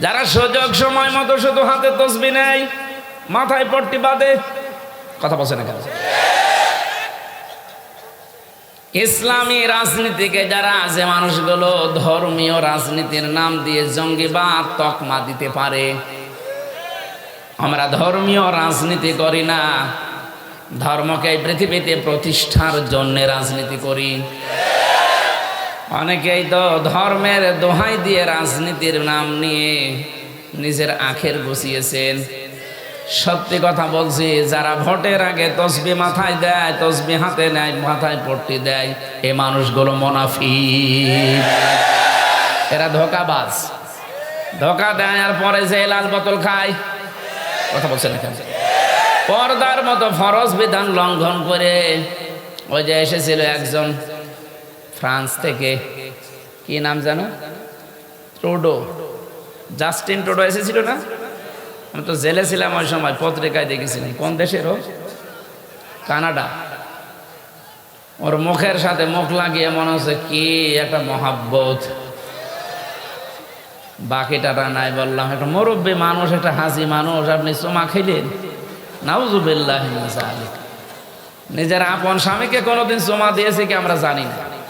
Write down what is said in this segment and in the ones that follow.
যারা সুযোগ সময় মতো শুধু হাতে তসবি নেয়, মাথায় পট্টি বাঁধে, কথা বলছে না কেন? ইসলামী রাজনীতিকে যারা যে মানুষগুলো ধর্মীয় রাজনীতির নাম দিয়ে জঙ্গিবাদ তকমা দিতে পারে। আমরা ধর্মীয় রাজনীতি করি না, ধর্মকে পৃথিবীতে প্রতিষ্ঠার জন্য রাজনীতি করি। অনেকেই তো ধর্মের দোহাই দিয়ে রাজনীতির নাম নিয়ে নিজের আখের বসিয়েছেন। সত্যি কথা বলছি, যারা ভোটের আগে তসবি মাথায় দেয়, তসবি হাতে নেয়, মাথায় পট্টি দেয়, এ মানুষগুলো মোনাফি এরা ধোকাবাজ। ধোকা দেয় আর পরে যে লাল বোতল খায়। কথা বলছেন পর্দার মতো ফরজ বিধান লঙ্ঘন করে ওই যে এসেছিল একজন ফ্রান্স থেকে। কি নাম জানো? ট্রুডো। জাস্টিন ট্রুডো এসেছিল না? আমি তো জেলে ছিলাম ওই সময়, পত্রিকায় দেখেছিলাম। কোন দেশের ও? কানাডা। ওর মুখের সাথে মুখ লাগিয়ে মনে হচ্ছে কি একটা মহাব্বত। বাকিটা নাই বললাম, একটা মুরব্বী মানুষ, একটা হাসি মানুষ, আপনি চুমা খেলেন। নাউজুবিল্লাহ নিজের আপন স্বামীকে কোনোদিন চুমা দিয়েছে কি আমরা জানি না।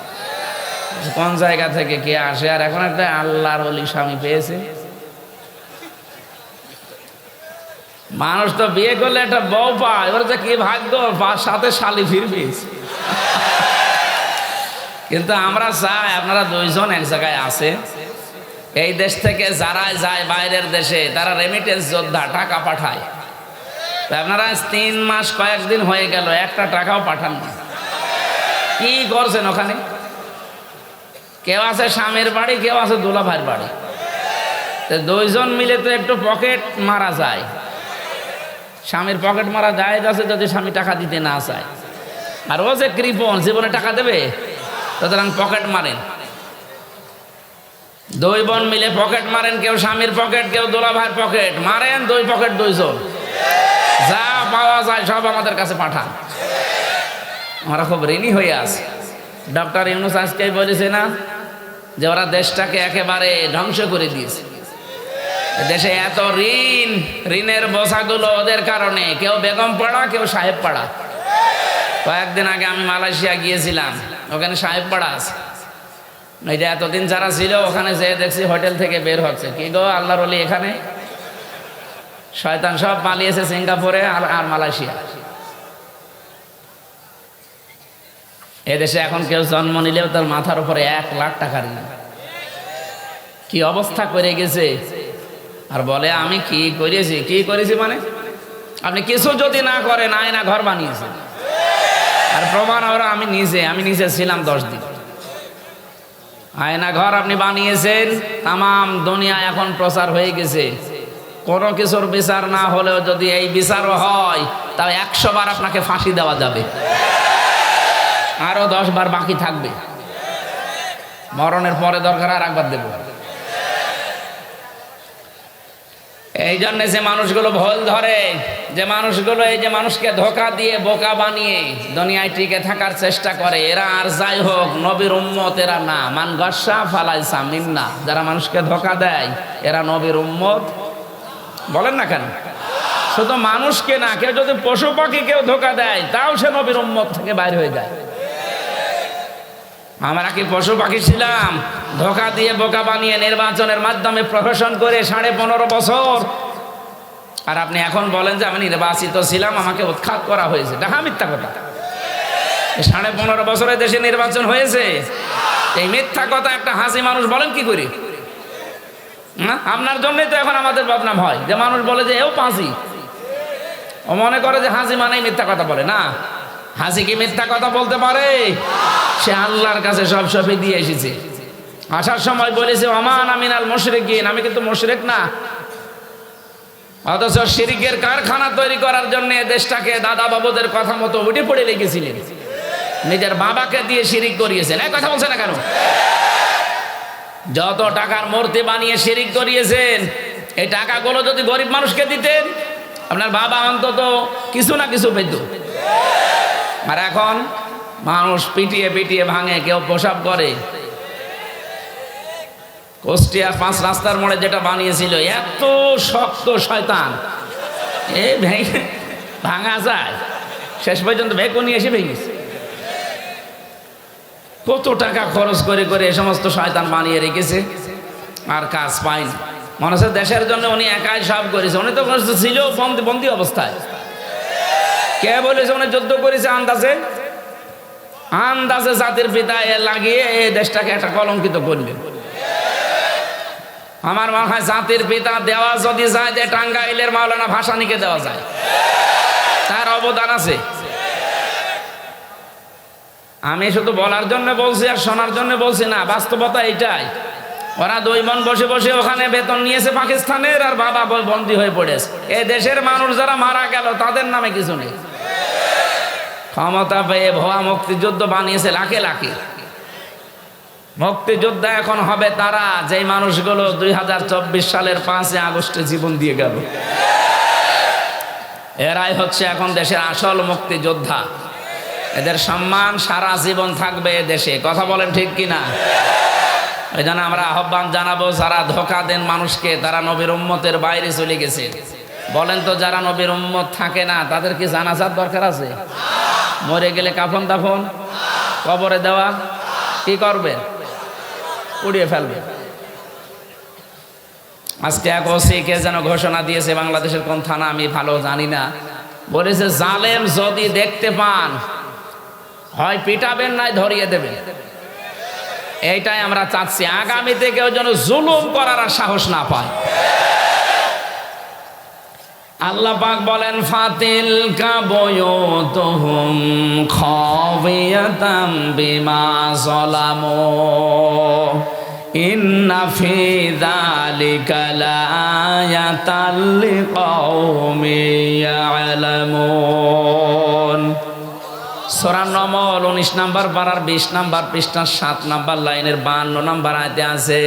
কোন জায়গা থেকে কে আসে? আর এখন একটা আল্লাহর অলি স্বামী পেয়েছে। মানুষ তো বিয়ে করলে একটা বউ পায়। এবার যে কি ভাগ্য? সাথে শালি ফিরবি। কিন্তু আমরা চাই আপনারা দুইজন এক জায়গায় আছে। এই দেশ থেকে যারা যায় বাইরের দেশে, তারা রেমিটেন্স যোদ্ধা, টাকা পাঠায়। আপনারা তিন মাস কয়েকদিন হয়ে গেল, একটা টাকাও পাঠান না কি করছেন ওখানে? কেউ আছে স্বামীর বাড়ি, কেউ আছে দোলা ভাইয়ের বাড়ি দুইজন মিলে তো একটু পকেট মারা যায়। স্বামীর পকেট মারা যায় আছে যদি স্বামী টাকা দিতে না চায়। আর ও যে কৃপন জীবনে টাকা দেবে? সুতরাং পকেট মারেন। দুই বোন মিলে পকেট মারেন, কেউ স্বামীর পকেট, কেউ দোলা ভাইয়ের পকেট। মারেন দুই পকেট, দুইজন। যা পাওয়া যায় সব আমাদের কাছে পাঠান। আমরা খুব ঋণী হয়ে আছি। ডক্টর ইউনুস আজকেই বলেছে না যে ওরা দেশটাকে একেবারে ধ্বংস করে দিয়েছে। দেশে এত ঋণ, ঋণের বোঝাগুলো ওদের কারণে। কেউ বেগম পাড়া, কেউ সাহেব পাড়া। কয়েকদিন আগে আমি মালয়েশিয়া গিয়েছিলাম, ওখানে সাহেব পাড়া আছে। যে এতদিন যারা ছিল, ওখানে যেয়ে দেখছি হোটেল থেকে বের হচ্ছে। কি গো, আল্লাহর এখানে? শয়তান সব পালিয়েছে সিঙ্গাপুরে আর আর মালয়েশিয়া। এদেশে এখন কেউ জন্ম নিলেও তার মাথার উপরে এক লাখ টাকা কি অবস্থা করে গেছে? আর বলে, আমি কি করেছি? কি করেছি মানে? আপনি কিছু যদি না করেন, আয়না ঘর বানিয়েছে। আর প্রমাণ ওরা আমি নিজে আমি নিজে ছিলাম দশ দিন। আয়না ঘর আপনি বানিয়েছেন তাম দুনিয়া এখন প্রচার হয়ে গেছে। কোনো কিছুর বিচার না হলেও যদি এই বিচারও হয়, তাহলে একশো বার আপনাকে ফাঁসি দেওয়া যাবে। আরও দশ বার বাকি থাকবে। মরণের পরে দরকার আর একবার দেব। এই জন্য যে মানুষগুলো ভুল ধরে, যে মানুষগুলো এই যে মানুষকে ধোকা দিয়ে বোকা বানিয়ে দুনিয়ায় টিকে থাকার চেষ্টা করে, এরা আর যাই হোক, নবীর উম্মত এরা না। মান গসা ফালাই সামিন না। যারা মানুষকে ধোকা দেয়, এরা নবীর উম্মত। বলেন না কেন? শুধু মানুষকে না, কেউ যদি পশু পাখি কেউ ধোকা দেয়, তাও সে নবীর উম্মত থেকে বাইরে হয়ে যায়। আমরা কি পশু পাখি ছিলাম? ধোকা দিয়ে বোকা বানিয়ে নির্বাচনের মাধ্যমে প্রফেশন করে সাড়ে পনেরো বছর। আর আপনি এখন বলেন যে আমি নির্বাচিত ছিলাম, আমাকে উৎখাত করা হয়েছে। দেখা মিথ্যা কথা। সাড়ে পনেরো বছরের দেশে নির্বাচন হয়েছে। এই মিথ্যা কথা একটা হাসি মানুষ বলেন কি করি? না আপনার জন্যই তো এখন আমাদের বদনাম হয়। যে মানুষ বলে যে, এও পাঁচি ও মনে করে যে হাসি মানেই মিথ্যা কথা বলে। না। হাসি কি মিথ্যা কথা বলতে পারে? সে আল্লাহর কাছে সব সবই দিয়ে এসেছে। আসার সময় বলেছে অমান আমিনাল মুশরিকিন। আমি কিন্তু মুশরিক না। অথচ শিরিকের কারখানা তৈরি করার জন্য দেশটাকে দাদা বাবুদের কথা মতো উঠে পড়ে লেগেছিলেন নিজের বাবাকে দিয়ে শিরিক করিয়েছেন। এক কথা বলছে না কেন? যত টাকার মূর্তি বানিয়ে শিরিক করিয়েছেন, এই টাকাগুলো যদি গরিব মানুষকে দিতেন, আপনার বাবা অন্তত কিছু না কিছু পেত। আর এখন মানুষ পিটিয়ে পিটিয়ে ভাঙে, কেউ প্রসাব করে। কুষ্টিয়া পাঁচ রাস্তার মোড়ে যেটা বানিয়েছিল, এত শক্ত শয়তান। এ ভেঙে, ভাঙা যায়। শেষ পর্যন্ত ভেকুনি এসে ভেঙেছে। কত টাকা খরচ করে করে এই সমস্ত শয়তান বানিয়ে রেখেছে, আর কাজ পায়নি মনে হচ্ছে দেশের জন্য উনি একাই সব করেছে। উনি তো ছিল বন্দি অবস্থায়। কে বলেছে উনি যুদ্ধ করেছে আন্দাজে? আন্দাজে জাতির পিতা এ লাগিয়ে এই দেশটাকে একটা কলঙ্কিত করবে আমার মনে হয় জাতির পিতা দেওয়া যদি যায় যে টাঙ্গাইলের মাওলানা ভাসানিকে দেওয়া যায়। তার অবদান আছে। আমি শুধু বলার জন্য বলছি আর শোনার জন্য বলছি না, বাস্তবতা এটাই ওরা দুই মন বসে বসে ওখানে বেতন নিয়েছে পাকিস্তানের আর বাবা বন্দী হয়ে পড়েছে। এ দেশের মানুষ যারা মারা গেল, তাদের নামে কিছু নেই। ক্ষমতা পেয়ে ভুয়া মুক্তিযুদ্ধ বানিয়েছে লাখে লাখে। মুক্তিযোদ্ধা এখন হবে তারা, যেই মানুষগুলো দুই হাজার চব্বিশ সালের পাঁচই আগস্টে জীবন দিয়ে গেল। এরাই হচ্ছে এখন দেশের আসল মুক্তিযোদ্ধা। এদের সম্মান সারা জীবন থাকবে দেশে। কথা বলেন ঠিক কিনা? এই জন্য আমরা আহ্বান জানাব, যারা ধোকা দেন মানুষকে, তারা নবীর উম্মতের বাইরে চলে গেছে। বলেন তো, যারা নবীর উম্মত থাকে না, তাদের কি জানাজার দরকার আছে? মরে গেলে কাফন দাফন, কবরে দেওয়া, কি করবে? উড়িয়ে ফেলবে। আজকে এক ওসি কে যেন ঘোষণা দিয়েছে, বাংলাদেশের কোন থানা আমি ভালো জানি না। বলেছে, জালেম যদি দেখতে পান, হয় পিটাবেন নাই ধরিয়ে দেবেন। এইটাই আমরা চাচ্ছি। আগামীতে কেউ যেন জুলুম করার আর সাহস না পায়। আল্লাহ পাক বলেন ফাতিল কাবয়তুহুম খাবিয়াতাম বিমা যালামু। ইন্না ফি যালিকা লাআয়াতাল লিকাউমিন ইয়ালামুন। সোরা নমল উনিশ নাম্বার পাড়ার বিশ নাম্বার পৃষ্ঠার সাত নাম্বার লাইনের বান্ন নাম্বার আয়তে আছে,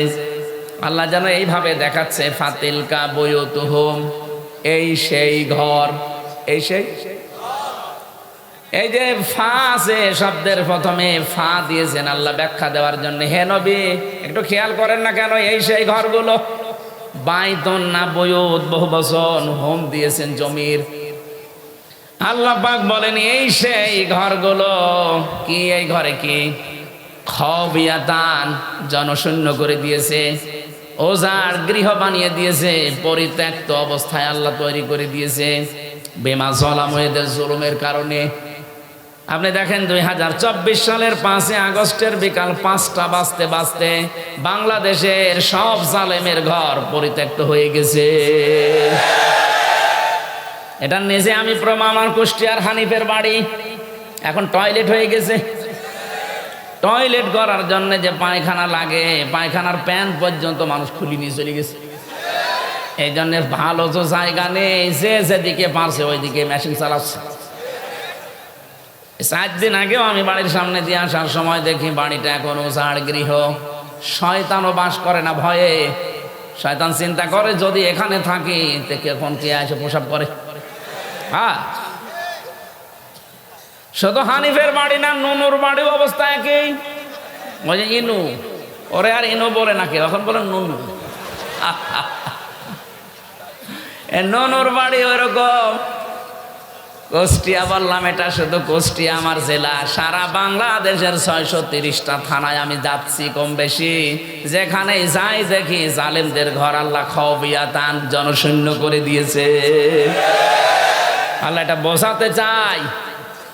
আল্লাহ যেন এইভাবে দেখাচ্ছে ফাতিল কা বয়তুহুম এই সেই ঘর। এই সেই? এই যে ফা আছে, শব্দের প্রথমে ফা দিয়েছেন আল্লাহ ব্যাখ্যা দেওয়ার জন্য। হে নবী, একটু খেয়াল করেন না কেন এই সেই ঘরগুলো? বাইতন না বয়ত বহু বছর হোম দিয়েছেন জমির। আল্লাহ পাক বলেন, এই সেই ঘরগুলো কি? এই ঘরে কি? খবিয়াতান জনশূন্য করে দিয়েছে। ওজার গৃহ বানিয়ে দিয়েছে, পরিত্যক্ত অবস্থায় আল্লাহ তৈরি করে দিয়েছে। বেমা জলাময়েদের জুলুমের কারণে। আপনি দেখেন দুই হাজার চব্বিশ সালের পাঁচে আগস্টের বিকাল পাঁচটা বাজতে বাজতে বাংলাদেশের সব জালেমের ঘর পরিত্যক্ত হয়ে গেছে। এটা নিজে আমি প্রমাণ কুষ্টিয়ার হানিফের বাড়ি। এখন টয়লেট হয়ে গেছে। টয়লেট করার জন্য যে পায়খানা লাগে, পায়খানার প্যান্ট পর্যন্ত মানুষ খুলি নিয়ে চলে গেছে। এই জন্য ভালো তো জায়গা নেই, যে যেদিকে পারছে ওইদিকে মেশিন চালাচ্ছে। চার দিন আগেও আমি বাড়ির সামনে দিয়ে আসার সময় দেখি বাড়িটা এখন ওঝাড় গৃহ। শয়তানও বাস করে না ভয়ে। শয়তান চিন্তা করে, যদি এখানে থাকি এখন কে এসে প্রসাব করে? হ্যাঁ শুধু হানিফের বাড়ি না, নুনুর বাড়িও অবস্থা একই। ওই যে ইনু, ওরে আর ইনু বলে নাকি এখন বলে নুনু। নুনুর বাড়ি ওরকম কুষ্টিয়া বললাম, এটা শুধু কুষ্টিয়া, আমার জেলা। সারা বাংলাদেশের ছয়শো তিরিশটা থানায় আমি যাচ্ছি কম বেশি। যেখানে যাই দেখি জালেমদের ঘর আল্লাহ খবিয়া তান জনশূন্য করে দিয়েছে। আল্লাহ এটা বোঝাতে চাই।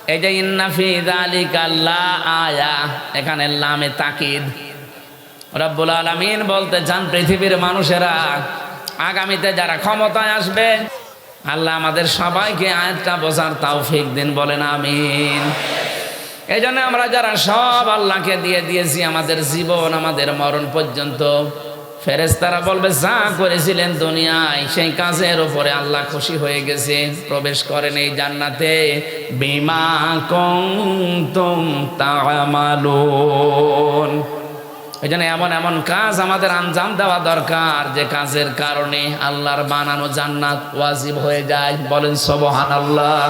এই যে ইন্নাফি দালিক আল্লাহ আয়া, এখানে লামে তাকিদ। রব্বুল আলমিন বলতে চান পৃথিবীর মানুষেরা আগামীতে যারা ক্ষমতায় আসবে, আল্লাহ আমাদের সবাইকে আয়াতটা বোঝার তৌফিক দিন, বলেন আমিন। এই জন্য আমরা যারা সব আল্লাহকে দিয়ে দিয়েছি, আমাদের জীবন, আমাদের মরণ পর্যন্ত ফেরেস্তারা বলবে, যা করেছিলেন দুনিয়ায়, সেই কাজের উপরে আল্লাহ খুশি হয়ে গেছে। প্রবেশ করেন এই জান্নাতে। বিমা কুনতুম তা'মালুন। এই জন্য এমন এমন কাজ আমাদের আঞ্জাম দেওয়া দরকার, যে কাজের কারণে আল্লাহর বানানো জান্নাত ওয়াজিব হয়ে যায়। বলেন সবহান আল্লাহ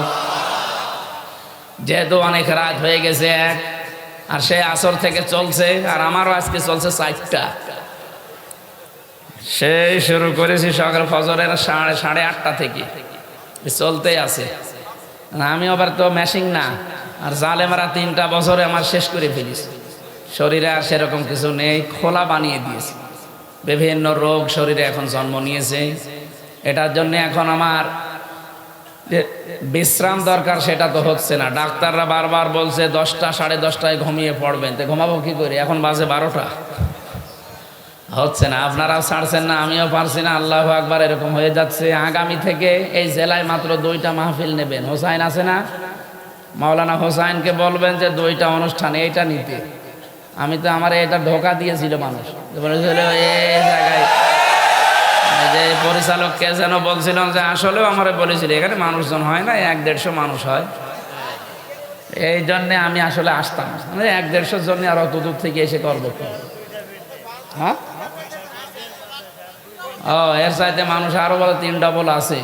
যেহেতু অনেক রাত হয়ে গেছে এক আর সে আসর থেকে চলছে, আর আমারও আজকে চলছে চারটা সেই শুরু করেছি সকাল ফজরের সাড়ে সাড়ে আটটা থেকে। চলতেই আছে। আমি আবার তো মেশিং না। আর জালে মারা তিনটা বছরে আমার শেষ করে ফেলিস শরীরে আর সেরকম কিছু নেই, খোলা বানিয়ে দিয়েছে। বিভিন্ন রোগ শরীরে এখন জন্ম নিয়েছে। এটার জন্য এখন আমার বিশ্রাম দরকার সেটা তো হচ্ছে না। ডাক্তাররা বারবার বলছে, দশটা, সাড়ে দশটায় ঘুমিয়ে পড়বেন। তো ঘুমাবো কি করে? এখন বাজে বারোটা। হচ্ছে না, আপনারাও ছাড়ছেন না, আমিও পারছি না, আল্লাহ আকবার, এরকম হয়ে যাচ্ছে। আগামী থেকে এই জেলায় মাত্র দুইটা মাহফিল নেবেন। হোসাইন আছে না? মাওলানা হোসাইনকে বলবেন যে দুইটা অনুষ্ঠান, এইটা নিতে। আমি তো আমার এটা ধোকা দিয়েছিল মানুষ। বলেছিল এই জায়গায় যে পরিচালককে যেন বলছিলাম যে আসলেও আমার বলেছিল, এখানে মানুষজন হয় না, এক দেড়শো মানুষ হয়। এই জন্যে আমি আসলে আসতাম মানে এক দেড়শোর জন্য আর অত থেকে এসে করব? হ্যাঁ? ও, এর সাথে মানুষ আরও বলে তিন ডবল আছে।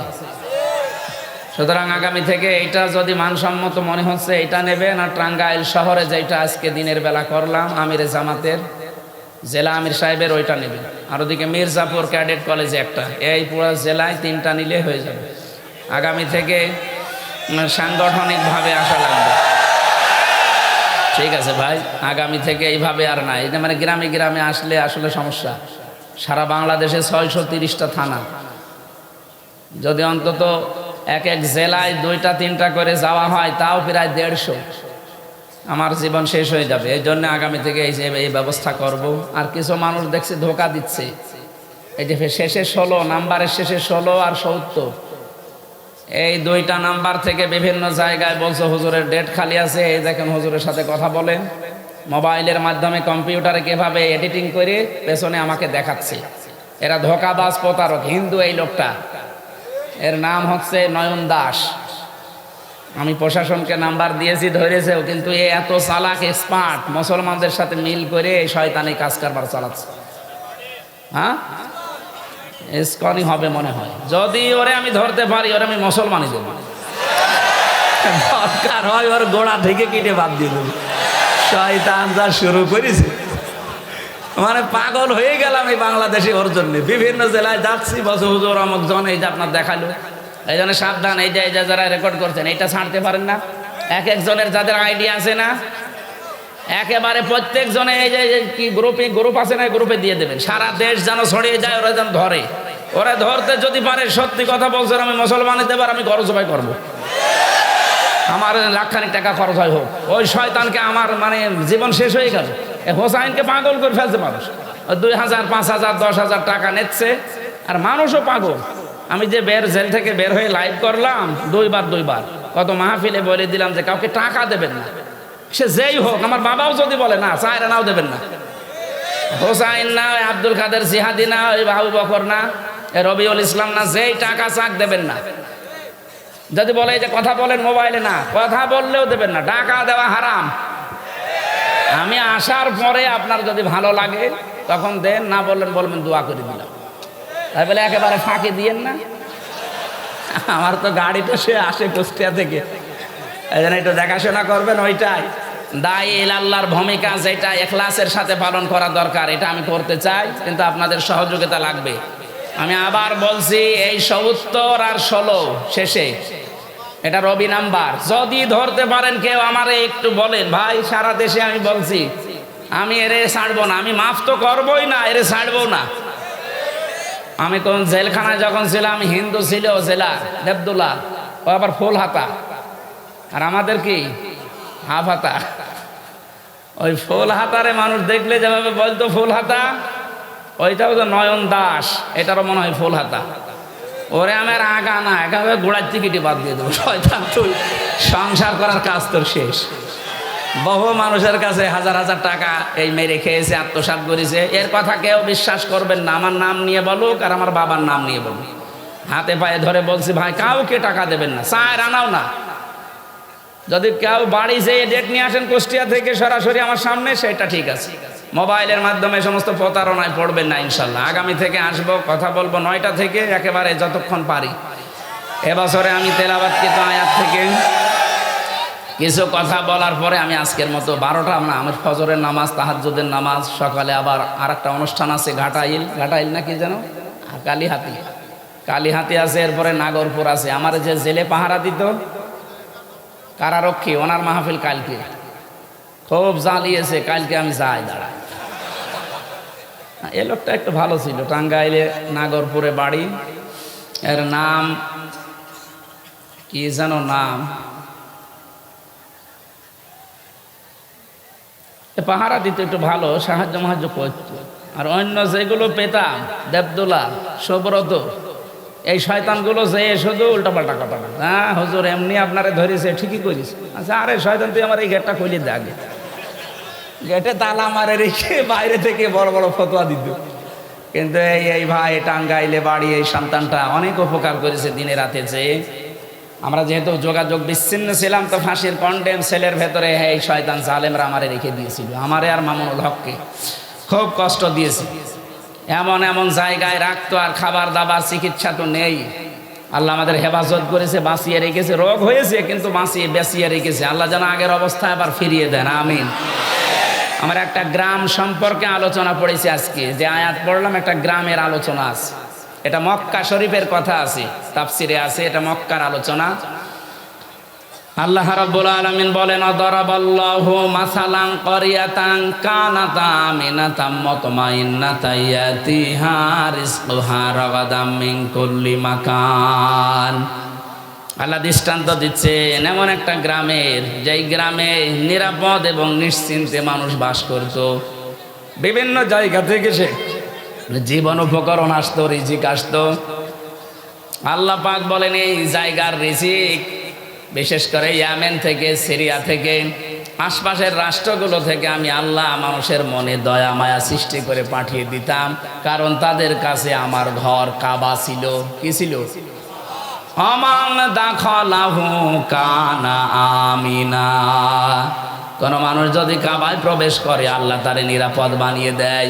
সুতরাং আগামী থেকে এইটা যদি মানসম্মত মনে হচ্ছে এটা নেবেন। আর টাঙ্গাইল শহরে যেটা আজকে দিনের বেলা করলাম, আমির জামাতের, জেলা আমির সাহেবের, ওইটা নেবেন। আর ওদিকে মির্জাপুর ক্যাডেট কলেজে একটা। এই পুরো জেলায় তিনটা নিলে হয়ে যাবে। আগামী থেকে সাংগঠনিকভাবে আসা লাগবে। ঠিক আছে ভাই, আগামী থেকে এইভাবে আর না এটা মানে গ্রামে গ্রামে আসলে আসলে সমস্যা। সারা বাংলাদেশে ছয়শো তিরিশটা থানা। যদি অন্তত এক এক জেলায় দুইটা, তিনটা করে যাওয়া হয়, তাও প্রায় দেড়শো। আমার জীবন শেষ হয়ে যাবে। এই জন্য আগামী থেকে এই এই ব্যবস্থা করব। আর কিছু মানুষ দেখছি ধোকা দিচ্ছে। এই যে শেষে ষোলো, নাম্বারের শেষে ষোলো আর সত্তর। এই দুইটা নাম্বার থেকে বিভিন্ন জায়গায় বলছো হুজুরের ডেট খালি আছে। এই দেখেন হুজুরের সাথে কথা বলেন। মোবাইলের মাধ্যমে কম্পিউটারে কীভাবে এডিটিং করে পেছনে আমাকে দেখাচ্ছে। এরা ধোকাবাজ, প্রতারক, হিন্দু এই লোকটা। এর নাম হচ্ছে নয়ন দাস। আমি প্রশাসনকে নাম্বার দিয়েছি, ধরেছেও, কিন্তু এ এত চালাক এক্সপার্ট মুসলমানদের সাথে মিল করে এই শয়তানি কাজ কারবার চালাচ্ছে। হ্যাঁ? ইস্কনই হবে মনে হয়। যদি ওরে আমি ধরতে পারি, ওরে আমি মুসলমানই দেবো। দরকার হয় ওর গোড়া থেকে কেটে বাদ দিয়ে দেবো। শয়তান যা শুরু করেছে। মানে পাগল হয়ে গেলাম এই বাংলাদেশে ওর জন্য। বিভিন্ন জেলায় যাচ্ছি বছর হুজুর অমুক জন, এই যে আপনার দেখাল। এই জন্য সাবধান, এই যে এই যে যারা রেকর্ড করছেন এটা ছাড়তে পারেন না। এক একজনের যাদের আইডিয়া আছে না, একেবারে প্রত্যেক জনে এই যে, কি গ্রুপে গ্রুপ আছে না গ্রুপে দিয়ে দেবেন। সারা দেশ যেন ছড়িয়ে যায়, ওরা যেন ধরে। ওরা ধরতে যদি পারে, সত্যি কথা বলছেন, আমি মুসলমানে দেবার আমি উপায় করব। আমার লাখখানিক টাকা খরচ হয় হোক। ওই শয়তানকে আমার মানে জীবন শেষ হয়ে এ হোসাইনকে পাগল করে ফেলছে মানুষ। দুই হাজার, পাঁচ হাজার, দশ হাজার টাকা নিচ্ছে। আর মানুষও পাগল। আমি যে বের, জেল থেকে বের হয়ে লাইভ করলাম, দুইবার দুইবার। কত মাহফিলে বলে দিলাম যে কাউকে টাকা দেবেন না। সে যেই হোক, আমার বাবাও যদি বলে, না চায় নাও দেবেন না। হোসাইন না ওই আব্দুল কাদের জিহাদি না ওই বাবু বকর না রবিউল ইসলাম না, যেই টাকা চাক দেবেন না। যদি বলে যে কথা বলেন মোবাইলে, না, কথা বললেও দেবেন না, টাকা দেওয়া হারাম। আমি আসার পরে আপনার যদি ভালো লাগে, তখন দেন, না বললেন, বলবেন, দোয়া করে দিলাম। তাই বলে একেবারে ফাঁকি দিয়েন না। আমার তো গাড়িটা সে আসে কুষ্টিয়া থেকে। এই জন্য একটু দেখাশোনা করবেন ওইটাই। দায় আল্লাহর ভূমিকা যেটা, এখলাসের সাথে পালন করা দরকার, এটা আমি করতে চাই, কিন্তু আপনাদের সহযোগিতা লাগবে। আমি আবার বলছি, এই সত্তর আর ষোলো শেষে এটা রবি নাম্বার। যদি ধরতে পারেন কেউ আমারে একটু বলেন, ভাই, সারা দেশে আমি বলছি, আমি এরে ছাড়বো না, আমি মাফ তো করবোই না, এরে ছাড়বো না। আমি কোন জেলখানায় যখন ছিলাম হিন্দু ছিল জেলা, দেবদুল্লা, ও আবার ফুল হাতা আর আমাদের কি? হাফ হাতা ওই ফুল হাতারে মানুষ দেখলে যেভাবে বলতো ফুল হাতা ওইটাও তো নয়ন দাস এটারও মনে হয় ফুল হাতা ওরে আমার আগা না একেবারে গোড়ার টিকিটি বাদ দিয়ে দেবো। শয়তান, তুই সংসার করার কাজ তোর শেষ। বহু মানুষের কাছে হাজার হাজার টাকা এই মেরে খেয়েছে, আত্মসাৎ করেছে। এর কথা কেউ বিশ্বাস করবেন না, আমার নাম নিয়ে বলুক আর আমার বাবার নাম নিয়ে বলুক। হাতে পায়ে ধরে বলছি, ভাই, কাউকে টাকা দেবেন না চায় আনাও না। যদি কেউ বাড়ি যেয়ে ডেট নিয়ে আসেন কুষ্টিয়া থেকে সরাসরি আমার সামনে, সেটা ঠিক আছে। মোবাইলের মাধ্যমে সমস্ত প্রতারণায় পড়বেন না ইনশাল্লাহ। আগামী থেকে আসব, কথা বলব নয়টা থেকে, একেবারে যতক্ষণ পারি। এবছরে আমি তেলাবাদকৃত আয়াত থেকে কিছু কথা বলার পরে আমি আজকের মতো বারোটা, না, আমার ফজরের নামাজ, তাহাজ্জুদের নামাজ, সকালে আবার আর একটা অনুষ্ঠান আছে, ঘাটাইল। ঘাটাইল না কি যেন? কালীহাতি। কালীহাতি আছে, এরপরে নাগরপুর আছে। আমার যে জেলে পাহারা দিত, কারারক্ষী, ওনার মাহফিল কালকে। খুব জ্বালিয়েছে, কালকে আমি যাই দাঁড়া এ লোকটা একটু ভালো ছিল। টাঙ্গাইলে নাগরপুরে বাড়ি। এর নাম কি যেন নাম? পাহারা দিতে একটু ভালো, সাহায্য মাহায্য করতো। আর অন্য যেগুলো পেতাম, দেবদোলা, সুব্রত, এই শয়তানগুলো যে শুধু উল্টাপাল্টা কথা। হ্যাঁ হুজুর, এমনি আপনারে ধরেছে, ঠিকই করিস। আচ্ছা আরে শয়তান, তুই আমার এই গেটটা খুলে দে আগে। গেটে তালা মারে রেখে বাইরে থেকে বড় বড় ফতোয়া দিত। কিন্তু এই এই ভাই টাঙ্গাইলে বাড়ি, এই সন্তানটা অনেক উপকার করেছে দিনে রাতে যে আমরা যেহেতু যোগাযোগ বিচ্ছিন্ন ছিলাম, তো ফাঁসির কন্ডেম সেলের ভেতরে হ্যাঁ এই শয়তান জালেমরা আমারে রেখে দিয়েছিল। আমারে আর মামুনুল হককে খুব কষ্ট দিয়েছে। এমন এমন জায়গায় রাখতো আর খাবার দাবার চিকিৎসা তো নেই। আল্লাহ আমাদের হেফাজত করেছে, বাঁচিয়ে রেখেছে। রোগ হয়েছে, কিন্তু বাঁচিয়ে, বেঁচিয়ে রেখেছে। আল্লাহ যেন আগের অবস্থায় আবার ফিরিয়ে দেন। আমিন। আমার একটা গ্রাম সম্পর্কে আলোচনা পড়েছি আজকে। যে আয়াত পড়লাম, একটা গ্রামের আলোচনা আছে। এটা মক্কা শরীফের কথা আছে, তাফসিরে আছে, এটা মক্কার আলোচনা। আল্লাহ রাব্বুল আলামিন বলেন দরাবাল্লাহু মাসালান ক্বরিয়াতান কানাত আমিনাতাম মুতমাইন্নাতান ইয়াতিহা রিজকুহা রাগাদাম মিন কুল্লি মাকান। আল্লাহ দৃষ্টান্ত দিচ্ছেন, এমন একটা গ্রামের, যেই গ্রামে নিরাপদ এবং নিশ্চিন্তে মানুষ বাস করত। বিভিন্ন জায়গা থেকে সে জীবন উপকরণ আসতো, রিজিক আসতো। আল্লাহ পাক বলেন, এই জায়গার রিজিক, বিশেষ করে ইয়ামেন থেকে, সিরিয়া থেকে, আশপাশের রাষ্ট্রগুলো থেকে আমি আল্লাহ মানুষের মনে দয়া, মায়া সৃষ্টি করে পাঠিয়ে দিতাম। কারণ তাদের কাছে আমার ঘর, কাবা ছিল। কি ছিল? অমান দাখলাহু কানা আমিনা। কোন মানুষ যদি কাবায় প্রবেশ করে, আল্লাহ তারে নিরাপদ বানিয়ে দেয়।